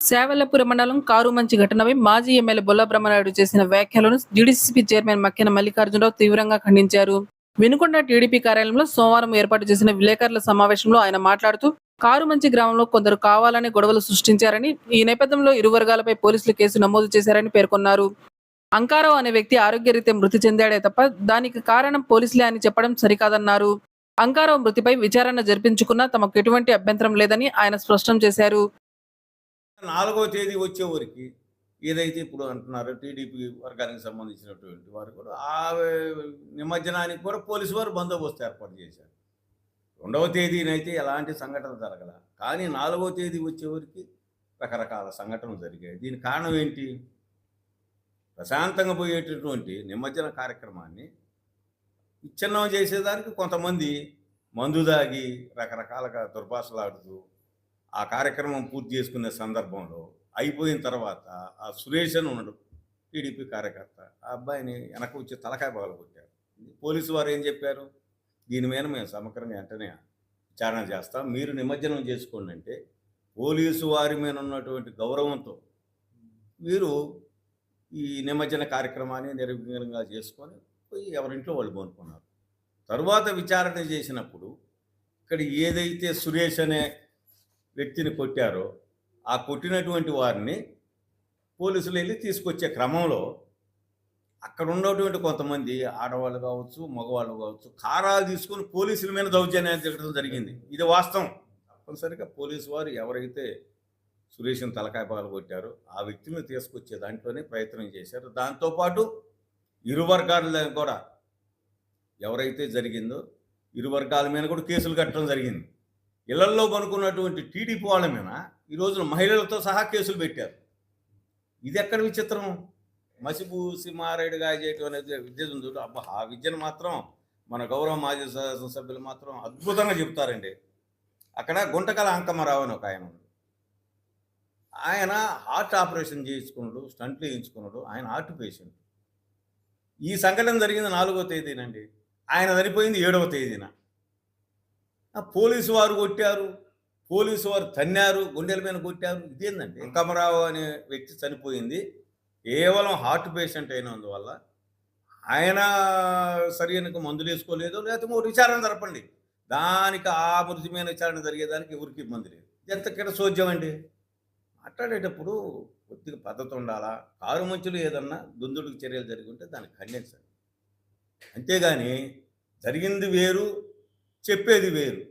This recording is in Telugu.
సేవల్లపురం మండలం కారుమంచి ఘటనపై మాజీ ఎమ్మెల్యే బొల్ల బ్రహ్మనాయుడు చేసిన వ్యాఖ్యలను జిడిసిపి చైర్మన్ మక్కెన మల్లికార్జునరావు తీవ్రంగా ఖండించారు. వినుకొండ టీడీపీ కార్యాలయంలో సోమవారం ఏర్పాటు చేసిన విలేకరుల సమావేశంలో ఆయన మాట్లాడుతూ కారుమంచి గ్రామంలో కొందరు కావాలని గొడవలు సృష్టించారని ఈ నేపథ్యంలో ఇరు వర్గాలపై పోలీసులు కేసు నమోదు చేశారని పేర్కొన్నారు. అంకారావు అనే వ్యక్తి ఆరోగ్యరీత్యా మృతి చెందాడే తప్ప దానికి కారణం పోలీసులే అని చెప్పడం సరికాదన్నారు. అంకారావు మృతిపై విచారణ జరిపించుకున్నా తమకు ఎటువంటి అభ్యంతరం లేదని ఆయన స్పష్టం చేశారు. నాలుగో తేదీ వచ్చేవరకు ఏదైతే ఇప్పుడు అంటున్నారో టీడీపీ వర్గానికి సంబంధించినటువంటి వారు కూడా ఆ నిమజ్జనానికి కూడా పోలీసు వారు బందోబస్తు ఏర్పాటు చేశారు. రెండవ తేదీనైతే ఎలాంటి సంఘటన జరగల. కానీ నాలుగో తేదీ వచ్చేవరకు రకరకాల సంఘటనలు జరిగాయి. దీని కారణం ఏంటి? ప్రశాంతంగా పోయేటటువంటి నిమజ్జన కార్యక్రమాన్ని విచ్ఛిన్నం చేసేదానికి కొంతమంది మందు దాగి రకరకాలుగా దుర్భాషలాడుతూ ఆ కార్యక్రమం పూర్తి చేసుకునే సందర్భంలో అయిపోయిన తర్వాత ఆ సురేష్ అని ఉన్నాడు టీడీపీ కార్యకర్త. ఆ అబ్బాయిని వెనక వచ్చి తలకాయ పగల కొట్టారు పోలీసు వారు ఏం చెప్పారు? దీని మీద మేము సమగ్రంగా వెంటనే విచారణ చేస్తాం. మీరు నిమజ్జనం చేసుకోండి అంటే పోలీసు వారి మీద ఉన్నటువంటి గౌరవంతో మీరు ఈ నిమజ్జన కార్యక్రమాన్ని నిర్విఘ్నంగా చేసుకొని పోయి ఎవరింట్లో వాళ్ళు కొనుక్కున్నారు తరువాత విచారణ చేసినప్పుడు ఇక్కడ ఏదైతే సురేష్ అనే వ్యక్తిని కొట్టారో ఆ కొట్టినటువంటి వారిని పోలీసులు వెళ్ళి తీసుకొచ్చే క్రమంలో అక్కడ ఉన్నటువంటి కొంతమంది ఆడవాళ్ళు కావచ్చు మగవాళ్ళు కావచ్చు కారాలు తీసుకొని పోలీసుల మీద దౌర్జన్యాలు జరగడం జరిగింది. ఇది వాస్తవం. తప్పనిసరిగా పోలీసు వారు ఎవరైతే సురేష్ని తలకాయ పగలు కొట్టారో ఆ వ్యక్తిని తీసుకొచ్చే దాంట్లోనే ప్రయత్నం చేశారు. దాంతోపాటు ఇరు వర్గాల కూడా ఎవరైతే జరిగిందో ఇరు వర్గాల మీద కూడా కేసులు కట్టడం జరిగింది. ఇళ్ళల్లో పనుకున్నటువంటి టీడీపీ వాళ్ళ మీద ఈ రోజున మహిళలతో సహా కేసులు పెట్టారు. ఇది ఎక్కడ విచిత్రం? మసిపు మారేడుగా చేయటం అనేది విద్య ఉంది అబ్బా ఆ విద్యను మాత్రం మన గౌరవ మాజీ సభ్యులు మాత్రం అద్భుతంగా చెప్తారండి. అక్కడ గుంటకల అంకమ్మరావు అని ఒక ఆయన ఆయన హార్ట్ ఆపరేషన్ చేయించుకున్నాడు స్టంట్లు వేయించుకున్నాడు ఆయన హార్ట్ పేషెంట్. ఈ సంఘటన జరిగింది నాలుగో తేదీనండి. ఆయన చనిపోయింది ఏడవ తేదీన. పోలీసు వారు కొట్టారు పోలీసు వారు తన్నారు గుండెల మీద కొట్టారు. ఇదేందండి? కమరావు అనే వ్యక్తి చనిపోయింది. కేవలం హార్ట్ పేషెంట్ అయినందువల్ల ఆయన సరైన మందులు వేసుకోలేదు లేకపోతే మూడు విచారణ జరపండి. దానికి ఆ మృతి మీద విచారణ జరిగేదానికి ఎవరికి ఇబ్బంది లేదు. ఎంత కింద సోద్యం అండి. మాట్లాడేటప్పుడు కొద్దిగా పద్ధతి ఉండాలా? కారు మంచులు ఏదన్నా దుందుడికి చర్యలు జరిగి ఉంటే దాన్ని ఖండించండి. అంతేగాని జరిగింది వేరు చెప్పేది వేరు.